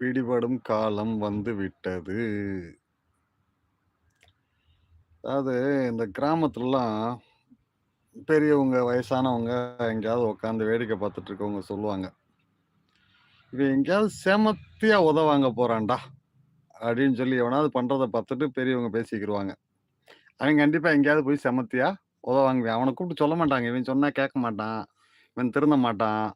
பிடிபடும் காலம் வந்து விட்டது. அதாவது இந்த கிராமத்துலலாம் பெரியவங்க, வயசானவங்க எங்கேயாவது உட்காந்து வேடிக்கை பார்த்துட்டு இருக்கவங்க சொல்லுவாங்க. "இவன் எங்கேயாவது செமத்தியா உதவாங்க போறான்டா" அப்படின்னு சொல்லி எவனாவது பண்றதை பார்த்துட்டு பெரியவங்க பேசிக்கிருவாங்க. அவன் கண்டிப்பா எங்கேயாவது போய் செமத்தியா உதவாங்க அவனை கூப்பிட்டு சொல்ல மாட்டாங்க. இவன் சொன்னா கேட்க மாட்டான். இவன் திருந்த மாட்டான்.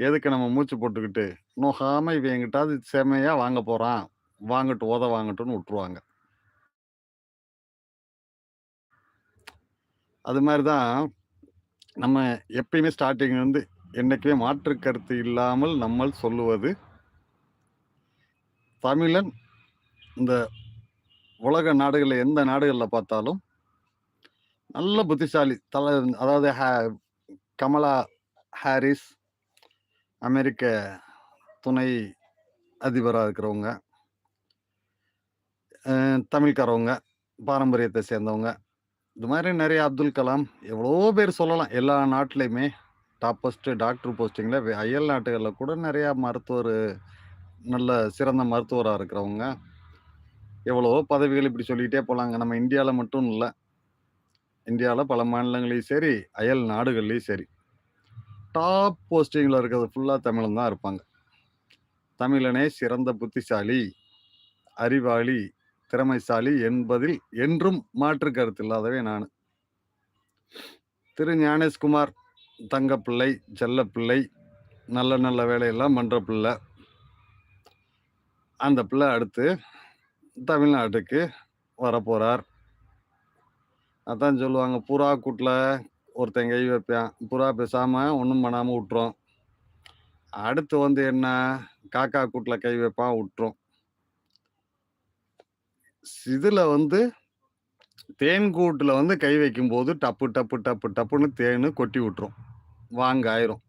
எதுக்கு நம்ம மூச்சு போட்டுக்கிட்டு, நோகாம இவன் எங்கிட்டாவது செமையா வாங்க போறான். வாங்கட்டு ஓத வாங்கட்டும்னு விட்டுருவாங்க. அது மாதிரி தான் நம்ம எப்பயுமே ஸ்டார்டிங் வந்து என்னைக்குமே மாற்று கருத்து இல்லாமல் நம்மள் சொல்லுவது தமிழன் இந்த உலக நாடுகளில் எந்த நாடுகளில் பார்த்தாலும் நல்ல புத்திசாலி. தலை அதாவது ஹ கமலா ஹாரிஸ் அமெரிக்க துணை அதிபராக இருக்கிறவங்க. தமிழ்காரவங்க, பாரம்பரியத்தை சேர்ந்தவங்க. இது மாதிரி நிறைய அப்துல் கலாம் எவ்வளோ பேர் சொல்லலாம். எல்லா நாட்டிலயுமே டாப்பஸ்ட் டாக்டர் போஸ்டிங்கில் அயல் நாட்டுகளில் கூட நிறையா மருத்துவர் நல்ல சிறந்த மருத்துவராக இருக்கிறவங்க. எவ்வளோ பதவிகள் இப்படி சொல்லிகிட்டே போகலாங்க நம்ம இந்தியாவில் மட்டும் இல்லை இந்தியாவில் பல மாநிலங்களையும் சரி, அயல் நாடுகள்லேயும் சரி. டாப் போஸ்டிங்கில் இருக்கிறது ஃபுல்லாக தமிழன் தான் இருப்பாங்க. தமிழனே சிறந்த புத்திசாலி, அறிவாளி, திறமைசாலி என்பதில் என்றும் மாற்று கருத்து இல்லாதவே நான் திரு ஞானேஷ்குமார் தங்கப்பிள்ளை, செல்லப்பிள்ளை, நல்ல நல்ல வேலையெல்லாம் பண்ற பிள்ளை அந்த பிள்ளை அடுத்து தமிழ்நாட்டுக்கு வரப்போறார். அதான் சொல்லுவாங்க, புறா கூட்டில் ஒருத்தன் கை வைப்பான். புறா பேசாமல் ஒன்றும் பண்ணாமல் விட்டுரும். அடுத்து வந்து என்ன, காக்கா கூட்டில் கை வைப்பான் விட்டுரும். இதில் வந்து தேன் கூட்டில் வந்து கை வைக்கும்போது டப்பு, டப்பு, டப்பு, டப்புன்னு தேன் கொட்டி விட்டுரும். வாங்க ஆயிரும்.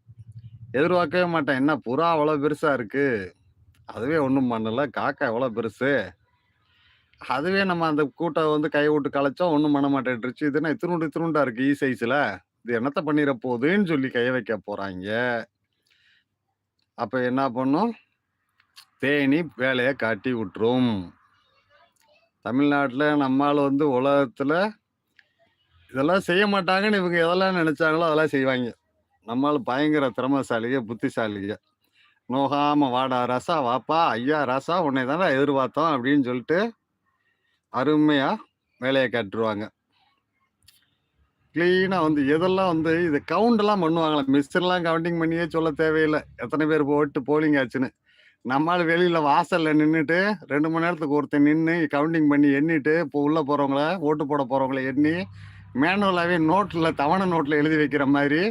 எதிர்பார்க்கவே மாட்டேன். என்ன புறா அவ்வளோ பெருசாக இருக்குது அதுவே ஒன்றும் பண்ணலை காக்கா எவ்வளோ பெருசு. அதுவே நம்ம அந்த கூட்டம் வந்து கை விட்டு கலைச்சா ஒண்ணும் பண்ண மாட்டேன்ருச்சு. இது என்ன இத்துணூண்டு இத்துணூண்டா இருக்கு e ஈ சைஸ்ல. இது என்னத்த பண்ணிற போகுதுன்னு சொல்லி கைய வைக்க போறாய்ங்க. அப்ப என்ன பண்ணும்? தேனீ வேலைய காட்டி விட்டுரும். தமிழ்நாட்டுல நம்ம ஆளு வந்து உலகத்துல இதெல்லாம் செய்ய மாட்டாங்கன்னு இவங்க எதெல்லாம் நினச்சாங்களோ அதெல்லாம் செய்வாய்ங்க. நம்ம ஆளு பயங்கர திறமைசாலிக, புத்திசாலிக. நோகாம "வாடா ராசா, வாப்பா, ஐயா ராசா உன்னைய தான்டா எதிர்பார்த்தோம்" அப்படின்னு சொல்லிட்டு அருமையா வேலையை காட்டுருவாங்க. கிளீனாக வந்து எதெல்லாம் வந்து இது கவுண்டெல்லாம் பண்ணுவாங்களே மிஸ்டர்லாம் கவுண்டிங் பண்ணியே சொல்ல தேவையில்லை எத்தனை பேர் போட்டு போலிங் ஆச்சுன்னு. நம்ம ஆளு வெளியில வாசல்ல நின்னுட்டு 2 மணி நேரத்துக்கு ஒருத்தன் நின்று கவுண்டிங் பண்ணி எண்ணிட்டு, இப்போ உள்ளே போகிறவங்கள ஓட்டு போட போகிறவங்கள எண்ணி, மேனுவலாகவே நோட்டில் தவணை நோட்டில் எழுதி வைக்கிற மாதிரி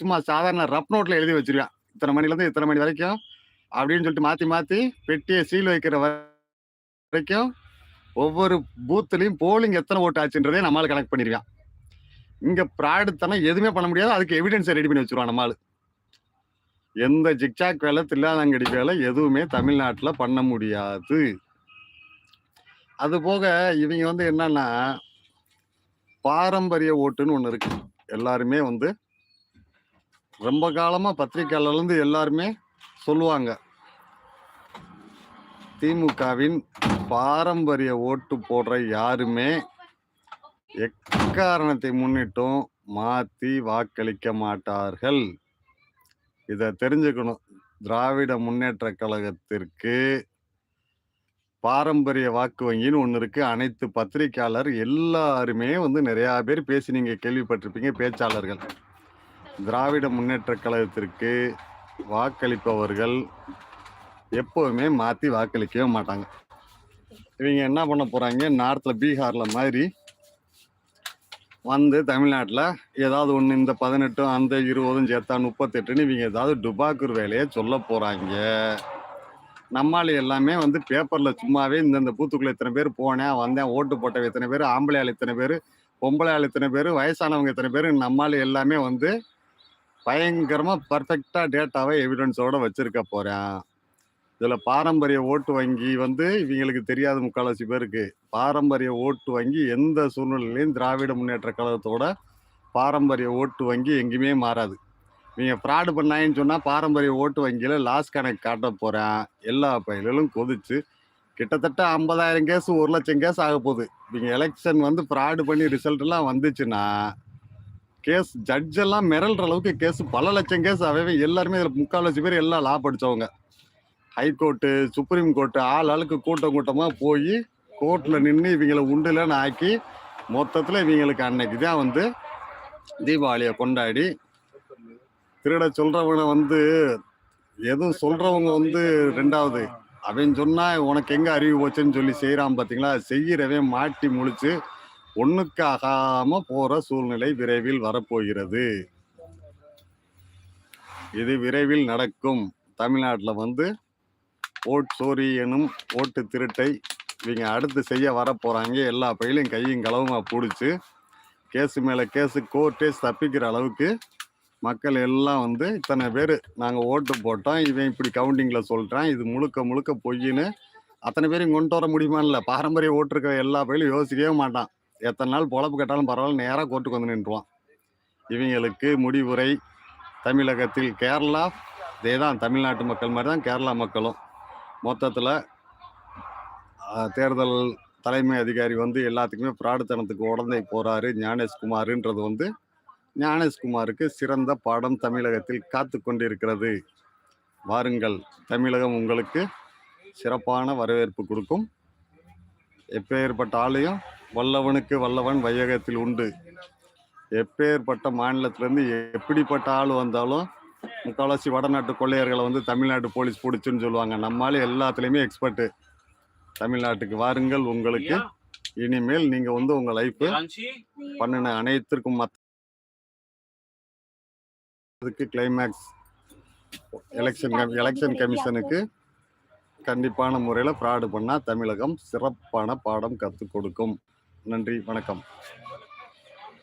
சும்மா சாதாரண ரப் நோட்டில் எழுதி வச்சிருக்கான் இத்தனை மணிலேருந்து இத்தனை மணி வரைக்கும் அப்படின்னு சொல்லிட்டு மாத்தி மாத்தி பெட்டியை சீல் வைக்கிற வரைக்கும் ஒவ்வொரு பூத்லயும் போலிங் எத்தனை ஓட்டு ஆச்சுன்றதே நம்மளால் கனெக்ட் கணக்கு பண்ணிருவான். இங்க ப்ராடுத்தனம் எதுவுமே பண்ண முடியாது. அதுக்கு எவிடன்ஸை ரெடி பண்ணி வச்சுருவான் நம்ம எந்த ஜிக்ஜாக் வேலை தில்லாலங்கடி வேலை எதுவுமே தமிழ்நாட்டில் பண்ண முடியாது. அதுபோக இவங்க வந்து என்னன்னா, பாரம்பரிய ஓட்டுன்னு ஒன்று இருக்கு. எல்லாருமே வந்து ரொம்ப காலமாக பத்திரிக்கையாளர்லருந்து எல்லாருமே சொல்லுவாங்க. திமுகவின் பாரம்பரிய ஓட்டு போடுற யாருமே எக்காரணத்தை முன்னிட்டும் மாற்றி வாக்களிக்க மாட்டார்கள். இதை தெரிஞ்சுக்கணும். திராவிட முன்னேற்ற கழகத்திற்கு பாரம்பரிய வாக்கு வங்கின்னு ஒன்று இருக்குது அனைத்து பத்திரிக்கையாளர் எல்லாருமே வந்து நிறையா பேர் பேசி நீங்கள் கேள்விப்பட்டிருப்பீங்க பேச்சாளர்கள். திராவிட முன்னேற்ற கழகத்திற்கு வாக்களிப்பவர்கள் எப்போவுமே மாற்றி வாக்களிக்கவே மாட்டாங்க. இவங்க என்ன பண்ண போகிறாங்க நார்த்தில் பீகாரில் மாதிரி வந்து தமிழ்நாட்டில் ஏதாவது ஒன்று இந்த 18 அந்த 20ம் சேர்த்தா முப்பத்தெட்டுன்னு இவங்க ஏதாவது டுபாக்கூர் வேலையை சொல்ல போகிறாங்க நம்மாளு எல்லாமே வந்து பேப்பரில் சும்மாவே இந்தந்த பூத்துக்குள்ளே இத்தனை பேர் போனேன், வந்தேன், ஓட்டு போட்டவன் இத்தனை பேர் ஆம்பளை ஆள் இத்தன பேர் பொம்பளை ஆள் இத்தன பேர் வயசானவங்க இத்தனை பேர் நம்மாளு எல்லாமே வந்து பயங்கரமா பர்ஃபெக்டா டேட்டாவை எவிடன்ஸோட வச்சிருக்க போறேன் இதுல பாரம்பரிய ஓட்டு வங்கி வந்து இவங்களுக்கு தெரியாது முக்கால்வாசி பேருக்கு. பாரம்பரிய ஓட்டு வங்கி எந்த சூழ்நிலையிலையும் திராவிட முன்னேற்ற கழகத்தோட பாரம்பரிய ஓட்டு வங்கி எங்கேயுமே மாறாது. நீங்கள் ஃப்ராடு பண்ணாயின்னு சொன்னால் பாரம்பரிய ஓட்டு வங்கியில் லாஸ் கணக்கு காட்ட போகிறேன் எல்லா பயிலும் கொதிச்சு கிட்டத்தட்ட ஐம்பதாயிரம் கேஸ் ஒரு லட்சம் கேஸ் ஆக போகுது நீங்கள் எலெக்ஷன் வந்து ஃப்ராடு பண்ணி ரிசல்ட்லாம் வந்துச்சுன்னா கேஸ் ஜட்ஜ் எல்லாம் மிரள்ற அளவுக்கு கேஸ் பல லட்சம் கேஸ் அவைவே எல்லாருமே இதில் முக்கால் லட்சம் பேர் எல்லாம் லா படிச்சவங்க. ஹைகோர்ட்டு சுப்ரீம் கோர்ட்டு ஆள் ஆளுக்கு கூட்டம் கூட்டமாக போய் கோர்ட்டில் நின்று இவங்களை உண்டுலன்னு ஆக்கி மொத்தத்தில் இவங்களுக்கு அன்னைக்கு தான் வந்து தீபாவளியை கொண்டாடி திருட சொல்கிறவனை வந்து எதுவும் சொல்கிறவங்க வந்து ரெண்டாவது அவன் சொன்னால் உனக்கு எங்கே அறிவு போச்சுன்னு சொல்லி செய்கிறான் பார்த்தீங்களா செய்கிறவன் மாட்டி முழிச்சு ஒண்ணுக்கு ஆகாம போற சூழ்நிலை விரைவில் வரப்போகிறது. இது விரைவில் நடக்கும். தமிழ்நாட்டில் வந்து ஓட் சோரி எனும் ஓட்டு திருட்டை இவங்க அடுத்து செய்ய வர எல்லா பையிலையும் கையும் களவுமா பிடிச்சி கேஸு மேலே கேஸு கோர்ட்டே தப்பிக்கிற அளவுக்கு மக்கள் எல்லாம் வந்து இத்தனை பேர் நாங்கள் ஓட்டு போட்டோம். இவன் இப்படி கவுண்டிங்கில் சொல்கிறான் இது முழுக்க முழுக்க பொய்ன்னு அத்தனை பேரையும் கொண்டு வர முடியுமான்ல பாரம்பரிய ஓட்டு இருக்கிற எல்லா பயிலும் யோசிக்கவே மாட்டான். எத்தனை நாள் பொழப்பு கேட்டாலும் பரவாயில்ல நேராக கோர்ட்டுக்கு வந்து நின்றுவான். இவங்களுக்கு முடிவுரை தமிழகத்தில் கேரளா இதே தான் தமிழ்நாட்டு மக்கள் மாதிரி தான் கேரளா மக்களும். மொத்தத்தில் தேர்தல் தலைமை அதிகாரி வந்து எல்லாத்துக்குமே பிராடுத்தனத்துக்கு உடந்தை போகிறாரு ஞானேஷ்குமாருன்றது வந்து ஞானேஷ்குமாருக்கு சிறந்த பாடம் தமிழகத்தில் காத்து கொண்டிருக்கிறது. வாருங்கள் தமிழகம் உங்களுக்கு சிறப்பான வரவேற்பு கொடுக்கும். எப்பேற்பட்ட ஆளையும் வல்லவனுக்கு வல்லவன் வையகத்தில் உண்டு. எப்பேற்பட்ட மாநிலத்திலேருந்து எப்படிப்பட்ட ஆள் வந்தாலும் முக்கால்வாசி வடநாட்டு கொள்ளையர்களை வந்து தமிழ்நாட்டு போலீஸ் பிடிச்சுன்னு சொல்லுவாங்க. நம்மளால எல்லாத்துலேயுமே எக்ஸ்பர்ட்டு தமிழ்நாட்டுக்கு வாருங்கள் உங்களுக்கு. இனிமேல் நீங்க வந்து உங்க லைஃப் பண்ணின அனைத்திற்கும் மற்றதுக்கு கிளைமேக்ஸ் எலெக்ஷன் எலெக்ஷன் கமிஷனுக்கு கண்டிப்பான முறையில் ஃப்ராடு பண்ணால் தமிழகம் சிறப்பான பாடம் கற்றுக் கொடுக்கும். நன்றி வணக்கம்.